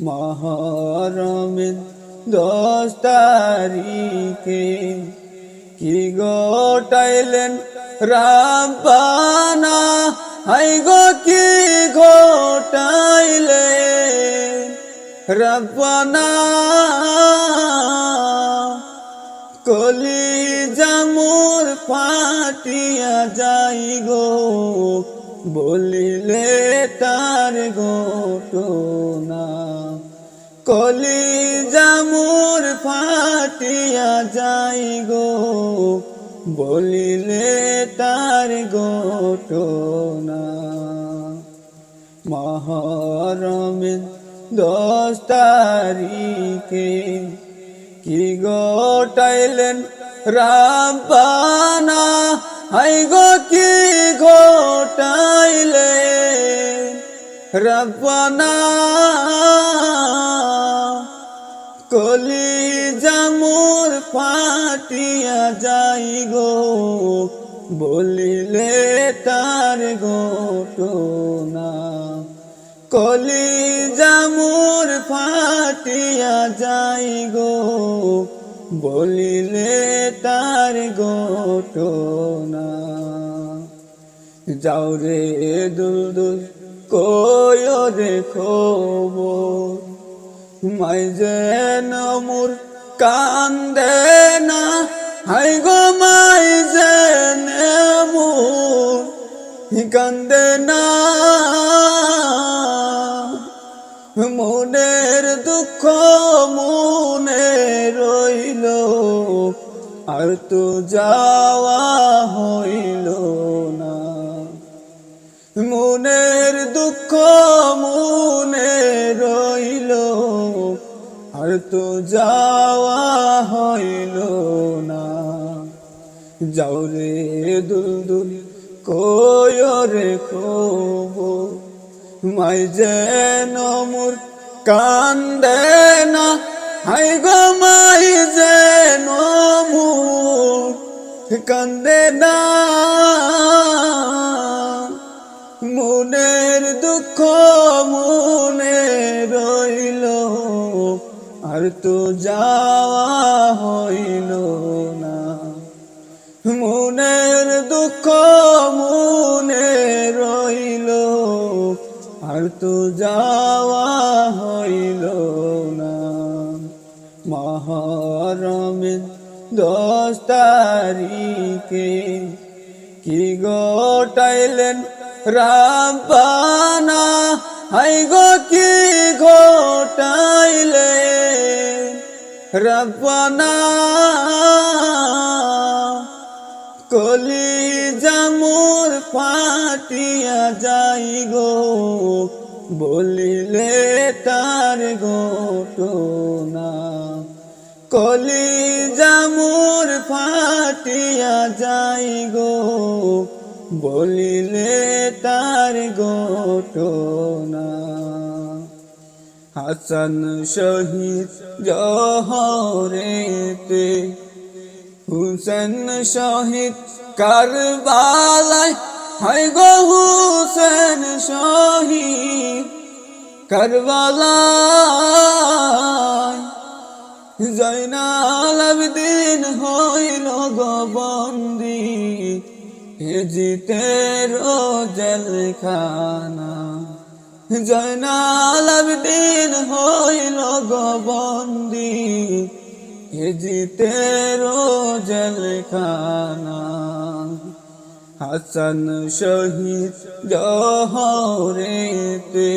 মহরমের দশ তারিখে কি গোটাইলেন রাব্বানা হাই গো, কি গোটাইলে রাব্বানা কলি জামুর ফাটিয়া যাই গো, বলিলে তার গোটনা কলি জামুর ফাটিয়া যাই গো, বলিলে তার গোটনা মহরমের দশ তারিখে কি গোটাইলেন রাব্বানা? হাই গো, কি গোটাইলে রাব্বানা? কলি জামুর ফাটিয়া যাই গো, বলিলে তার গোটনা কলি জামুর ফাটিয়া যাই গো, বলিলে তার গোটনা যাও রে দুল দুল কয় রে খবর। মাই যেন মোর কান্দে না। হাই গো মাই যেন মোর কান্দে না। মনের দুঃখ মনে রইল, আর তো যাওয়া হইল না। মনের দুঃখ তো যাওয়া হইল না। যাও রে দুল দুল কয় রে খবর মাই যেন মোর কান্দে না, হাই গো মাই যেন মোর কান্দে না। মনের দুঃখ মনে রইল। আর তো যাওয়া হইল না। মনের দুঃখ মনে রইল, আর তো যাওয়া হইল না। মহরমের দশ তারিখে কি গোটাইলেন রাব্বানা হাই গো, কি গোটাইলে রাব্বানা কলি জামুর ফাটিয়া যাই গো, বলিলে তার গোটনা কলি জামুর ফাটিয়া যাই গো বলিলে তার গোটনা হাসান শহীদ জহরেতে, হুসেন শহীদ কারবালায়, হায় গো হুসেন শহীদ কারবালায়। জয়নাল আবদিন হইল গো বন্দি। হে জিতের জেলখানা জয়নাল আবদিন হইল গো বন্দি। হে জিতের জেলখানা হাসান শহীদ জহরেতে।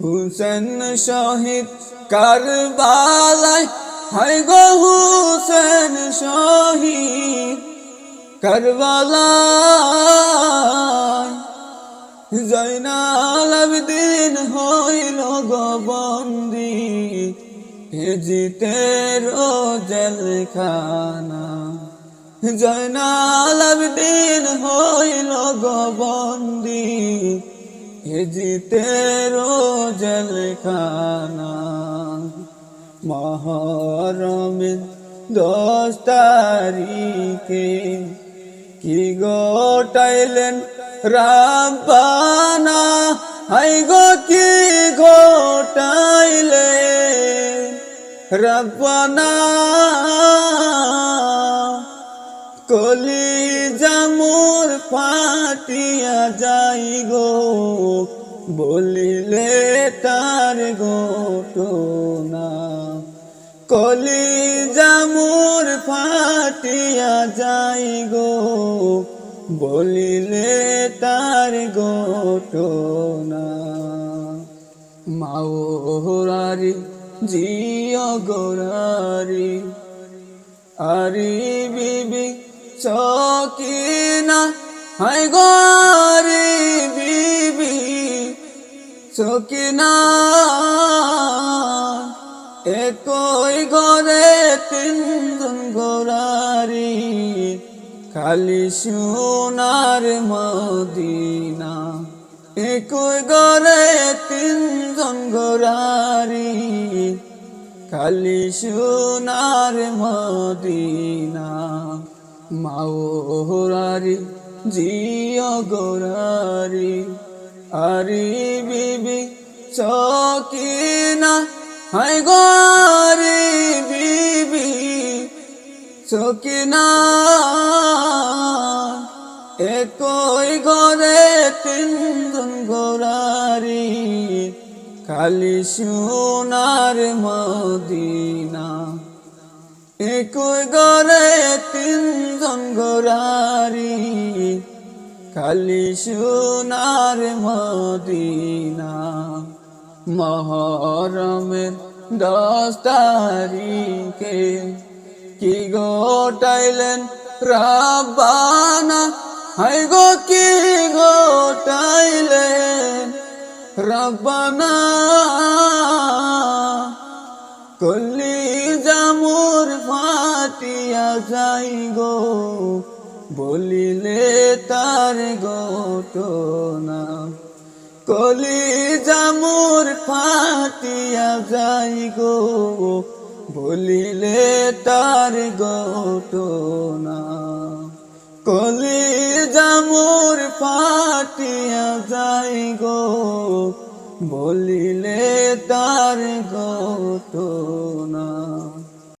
হুসেন শহীদ কারবালায়। হায় গো হুসেন শহীদ। কারবালায় জয়নাল আবদিন হইল গো বন্দি, হে জিতের জেলখানা জয়নাল আবদিন হইল গো বন্দি, হে জিতের জেলখানা মহরমের দশ তারিখে কি গোটাইলেন রাব্বানা? হাই গো কি গোটাই রব্বানা? কলি জামুর ফাটিয়া যাই গো, বলিলে তার গোটনা। কলি জামুর ফাটিয়া যাই গো, বলিলে তার গোটনা মাওরারি জিয় গোরারি, আরি বিবি সকিনা হাই গরি বিবি সকিনা একই ঘরে তিনজন গোরারি, খালি সোনার মদিনা। একই ঘরে তিনজন গোরারি, খালি সোনার মদিনা। মাওরারি জিয় গোরারি, আরি বিবি সকিনা হাই গরি বিবি সকিনা একই ঘরে তিনজন গোরারি, খালি সোনার মদিনা। একই ঘরে তিনজন গোরারি, খালি সোনার মদিনা। মহরমের দশ তারিখে কি গোটাইলেন রাব্বানা? হাই গো, কি গোটাইলেন রব্বানা? কল্লি জামুর ফাটিয়া যাই গো, বলিলে তার গোটনা কলি জামুর ফাটিয়া যাই গো, বলিলে তার গোটনা কলি জামুর ফাটিয়া যাই গো, বলিলে তার গোটনা